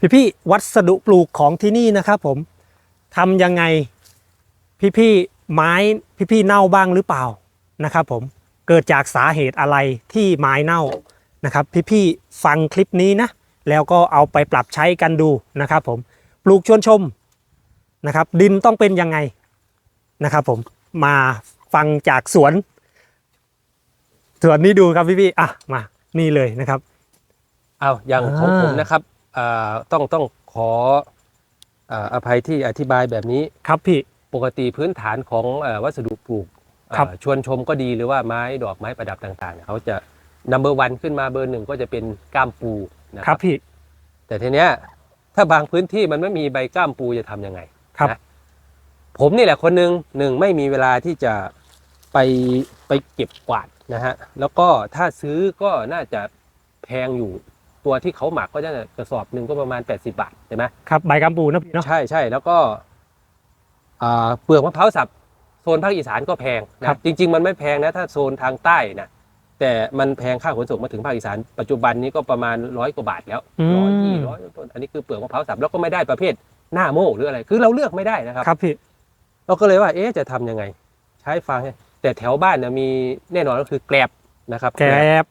พี่พี่วัสดุปลูกของที่นี่นะครับผมทำยังไงพี่พี่ไม้พี่พี่เน่าบ้างหรือเปล่านะครับผมเกิดจากสาเหตุอะไรที่ไม้เน่านะครับ พี่พี่ฟังคลิปนี้นะแล้วก็เอาไปปรับใช้กันดูนะครับผมปลูกชวนชมนะครับ ดินต้องเป็นยังไงนะครับผมมาฟังจากสวนสวนนี้ดูครับพี่พี่อะมานี่เลยนะครับเอาอย่างของผมนะครับ ต้องต้องขออ่าอภัยที่อธิบายแบบนี้ครับพี่ปกติพื้นฐานของเอ่อวัสดุปลูกครับเอ่อชวนชมก็ดีหรือว่าไม้ดอกไม้ประดับต่างๆเนี่ยเขาจะ number one ขึ้นมาเบอร์หนึ่งก็จะเป็นก้ามปูนะคครัรับบพี่แต่ทีเนี้ยถ้าบางพื้นที่มันไม่มีใบก้ามปูจะทำยังไงครับนะผมนี่แหละคนหนึ่งหนึ่งไม่มีเวลาที่จะไปไปเก็บกวาดนะฮะแล้วก็ถ้าซื้อก็น่าจะแพงอยู่ ตัวที่เขาหมักก็จะกระสอบหนึ่งก็ประมาณ 80 บาทใช่ไหมครับใบกัมปูนะพี่เนาะใช่ใช่แล้วก็อ่าเปลือกมะพร้าวสับโซนภาคอีสานก็แพงนะจริง ๆ มันไม่แพงนะถ้าโซนทางใต้นะแต่มันแพงค่าขนส่งมาถึงภาคอีสานปัจจุบันนี้ก็ประมาณร้อยกว่าบาทแล้วอืร้อยมยี่ร้อยต้นอันนี้คือเปลือกมะพร้าวสับแล้วก็ไม่ได้ประเภทหน้าโม่หรืออะไรคือเราเลือกไม่ได้นะครับ ครับพี่ เราก็เลยว่า เอ๊ะ จะทำยังไง ใช้ฟางให้แต่แถวบ้านเนี่ยมีแน่นอนก็คือแกลบนะครับแกรบ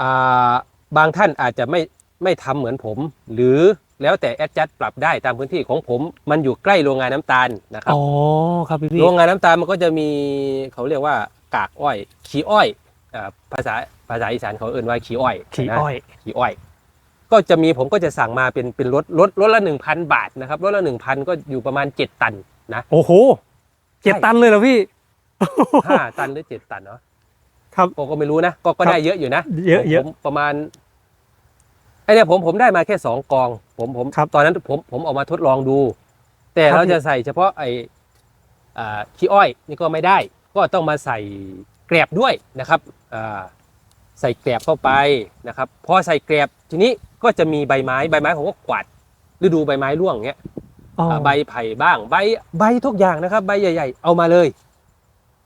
อ่า บางท่านอาจจะไม่ไม่ทำเหมือนผม หรือแล้วแต่แอดจัดปรับได้ตามพื้นที่ของผม มันอยู่ใกล้โรงงานน้ำตาลนะครับ อ๋อครับพี่พี่โรงงานน้ำตาลมันก็จะมีเขาเรียกว่ากากอ้อย ขี้อ้อยอ่าภาษาภาษาอีสานเขาเอ่นว่าขี้อ้อยขี่นะอ้อย ขี้อ้อย ก็จะมีผมก็จะสั่งมาเป็นเป็นรถรถรถละหนึ่งพันบาทนะครับรถละหนึ่งพันก็อยู่ประมาณเจ็ดตันนะ โอ้โหเจ็ดตันเลยเหรอพี่ ห้าตันหรือเจ็ดตันเนาะครับ ก็ก็ไม่รู้นะ ก็ก็ครับได้เยอะอยู่นะเยอะเยอะผมประมาณ ไอเนี่ยผมผมได้มาแค่สองกอง ผมผมครับตอนนั้นผมผมเออกมาทดลองดู แต่ครับ เราจะใส่เฉพาะไออ่าขี้อ้อยนี่ก็ไม่ได้ ก็ต้องมาใส่แกลบด้วยนะครับอ่าใส่แกลบเข้าไปนะครับพอใส่แกลบทีนี้ก็จะมีใบไม้ใบไม้ผมก็กวาดฤดูใบไม้ร่วงเงี้ยอ๋ออ่าใบไผ่บ้างใบใบทุกอย่างนะครับ ใบใหญ่ ๆ เอามาเลย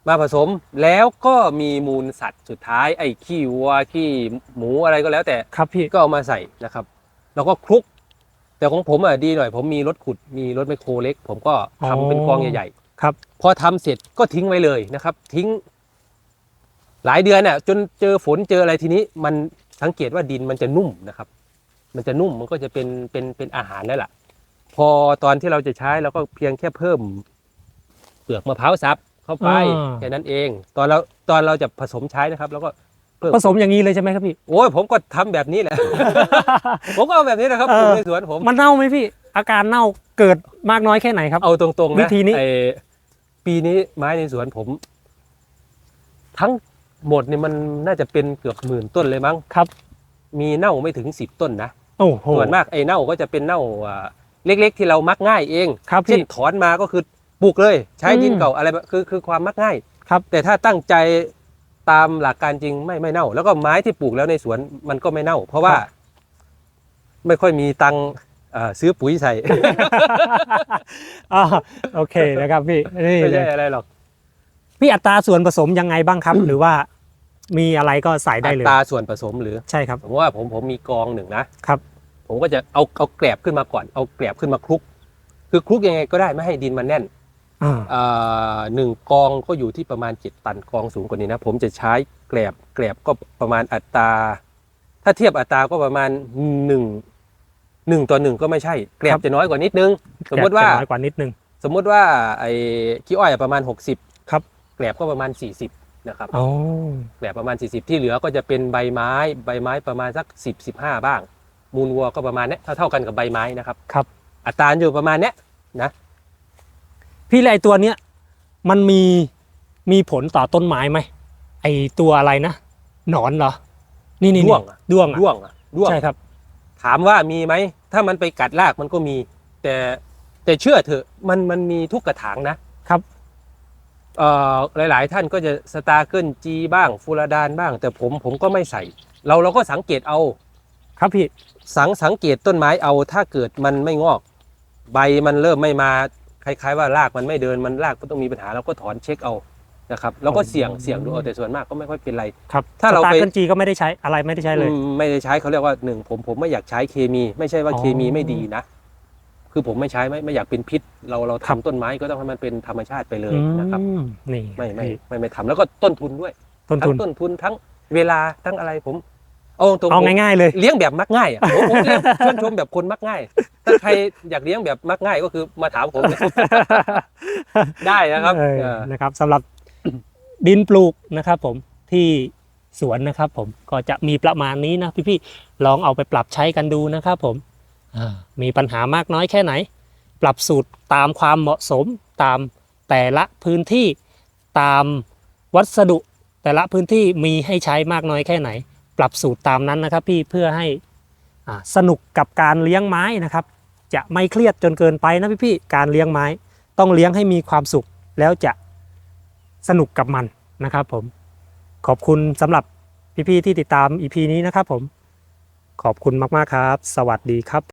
มาผสมแล้วก็มีมูลสัตว์สุดท้ายไอ้ขี้วัวขี้หมูอะไรก็แล้วแต่ครับพี่ก็เอามาใส่นะครับ แล้วก็คลุก แต่ของผมอะดีหน่อย ผมมีรถขุดมีรถไมคโครเล็ก ผมก็ทำเป็นกองใหญ่ครับๆพอทำเสร็จก็ทิ้งไว้เลยนะครับ ทิ้ง หลายเดือนน่ะ จนเจอฝนเจออะไรทีนี้ มันสังเกตว่าดินมันจะนุ่มนะครับ มันจะนุ่มมันก็จะเป็นเป็นเป็นอาหารแล้วล่ะ พอตอนที่เราจะใช้เราก็เพียงแค่เพิ่ม เปลือกมะพร้าวสับ เข้าไปอ่า แค่นั้นเอง ตอนเราตอนเราจะผสมใช้นะครับแล้วก็เพิ่มผสมอย่างนี้เลยใช่ไหมครับพี่ โอ้ยผมก็ทำแบบนี้แหละ ผมก็เอาแบบนี้นะครับเอปอ ลูกในสวนผมมันเน่าไหมพี่ อาการเน่าเกิดมากน้อยแค่ไหนครับ เอาตรงๆนะวิธีนี้ ไอ้ปีนี้ไม้ในสวนผม ทั้งหมดเนี่ยมันน่าจะเป็นเกือบหมื่นต้นเลยมั้ง ครับ มีเน่าไม่ถึงสิบต้นนะโอ้โหส่วนมากไอ้เน่าก็จะเป็นเน่าอ่าเล็ก ๆ ที่เรามักง่ายเองครับเช่นพี่ถอนมาก็คือ ปลูกเลย ใช้ดินอืมเก่าอะไรแบบคือคือความมักง่ายครับ แต่ถ้าตั้งใจตามหลักการจริงไม่ไม่เน่า แล้วก็ไม้ที่ปลูกแล้วในสวนมันก็ไม่เน่า เพราะว่า ไม่ค่อยมีตังค์เอ่อซื้อปุ๋ยใส่อ่าโอเคนะครับพี่นี่ไม่เลใช่ยอะไรหรอกพี่อัตราส่วนผสมยังไงบ้างครับ หรือว่ามีอะไรก็ใส่ได้อัเลยตราส่วนผสมหรือใช่ครับสมมติว่าผมผมมีกองหนึ่งนะครับ ผมก็จะเอาเอาแกลบขึ้นมาก่อน เอาแกลบขึ้นมาคลุก คือคลุกยังไงก็ได้ไม่ให้ดินมันแน่น อ่าอ่าหนึ่งกองก็อยู่ที่ประมาณ 7 ตันกองสูงกว่านี้นะ ผมจะใช้แกลบแกลบก็ประมาณอัตรา ถ้าเทียบอัตราก็ประมาณ1 1ต่อหนึ่งก็ไม่ใช่ แกลบจะน้อยกว่านิดนึง สมมติว่าแกะจะน้อยกว่านิดนึง สมมุติว่าไอ้ขี้อ้อยประมาณ 60ครับแกลบก็ประมาณ 40นะครับอ๋อแกลบประมาณ 40 ที่เหลือก็จะเป็นใบไม้ ใบไม้ประมาณสัก 10 15 บ้าง มูลวัวก็ประมาณเนี้ยเท่าเท่าๆกันกับใบไม้นะครับครับ อัตราอยู่ประมาณเนี้ยนะ พี่ไรตัวเนี้ยมันมีมีผลต่อต้นไม้ไหมไอตัวอะไรนะหนอนเหรอ นี่นี่ด้วงอะด้วงอะด้วงอะด้วงใช่ครับ ถามว่ามีไหม ถ้ามันไปกัดรากมันก็มี แต่แต่เชื่อเถอะมันมันมีทุกกระถางนะครับ เอ่อหลาย ๆ ท่านก็จะสตาร์เกิลจีบ้างฟูราดานบ้าง แต่ผมผมก็ไม่ใส่ เราเราก็สังเกตเอา ครับพี่สังสังเกตต้นไม้เอาถ้าเกิดมันไม่งอก ใบมันเริ่มไม่มา คล้ายๆว่ารากมันไม่เดินมันรากก็ต้องมีปัญหาเราก็ถอนเช็คเอานะครับเราก็อ๋อเสี่ยงเสี่ยงดูเอาแต่ส่วนมากก็ไม่ค่อยเป็นไรครับถ้าเราสตไปร์เกินจีก็ไม่ได้ใช้อะไรไม่ได้ใช้เลยอืมไม่ได้ใช้เขาเรียกว่าหนึ่งผมผมไม่อยากใช้เคมี ไม่ใช่ว่าอ๋อเคมีไม่ดีนะคือผมไม่ใช้ไม่ไม่อยากเป็นพิษ เราเราครับทำต้นไม้ก็ต้องให้มันเป็นธรรมชาติไปเลยอืมนะครับนี่ไม่ไม่ไม่ไม่ทำแล้วก็ต้นทุนด้วยต้นทั้ทุงนต้นทุนทั้งเวลาทั้งอะไรผมเอาตรงๆเอาผมง่ายๆเลยเลี้ยงแบบมักง่ายอะผมผมเลี้ยงชื่นชมแบบคนมักง่าย ถ้าใครอยากเลี้ยงแบบมักง่ายก็คือมาถามผม ได้นะครับเออเออนะครับสำหรับ ดินปลูกนะครับผมที่สวนนะครับผมก็จะมีประมาณนี้นะพี่ๆลองเอาไปปรับใช้กันดูนะครับผมอ่ามีปัญหามากน้อยแค่ไหน ปรับสูตรตามความเหมาะสมตามแต่ละพื้นที่ตามวัสดุ แต่ละพื้นที่มีให้ใช้มากน้อยแค่ไหน ปรับสูตรตามนั้นนะครับพี่เพื่อให้อ่าสนุกกับการเลี้ยงไม้นะครับ จะไม่เครียดจนเกินไปนะพี่ๆการเลี้ยงไม้ ต้องเลี้ยงให้มีความสุขแล้วจะสนุกกับมันนะครับผมขอบคุณสำหรับพี่ๆที่ติดตาม EP นี้นะครับผมขอบคุณมากๆครับ สวัสดีครับ